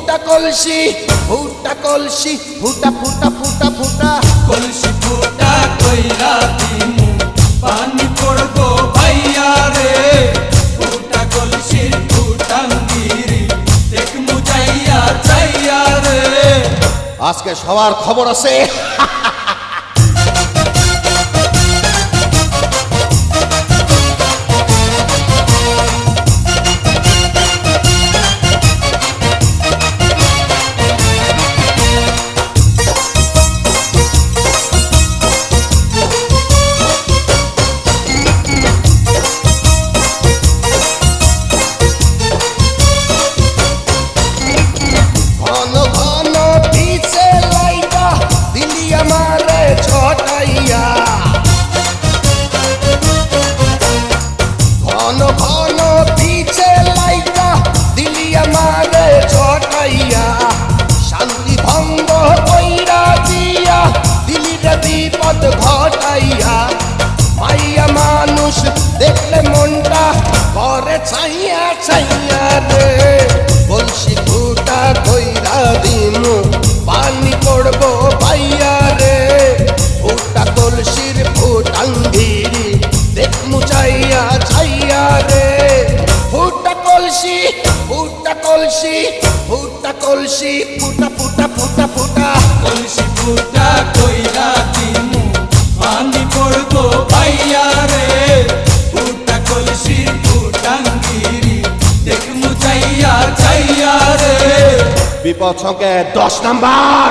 ফুটা কলসি ফুটা কলসি ফুটা ফুটা ফুটা ফুটা। কলসি ফুটা কইরা দিমু পানি পড়ব ভাইয়া রে। ফুটা কলসি ফুটাঙ্গিরি দেখ মুজাইয়া চাইয়া রে। আজকে সবার খবর আছে। কলসি ফুটা ফুটা ফুটা ফুটা। কলসি ফুটা কইরা দিমু পানি পড়ব ভাইয়া রে। ফুটা কলসির ফুটাঙ্গিরি দেখ মুচাইয়া চাইয়া রে। বিপদ সংকেত দশ নাম্বার।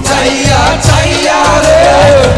চাইয়া চাইয়া রে।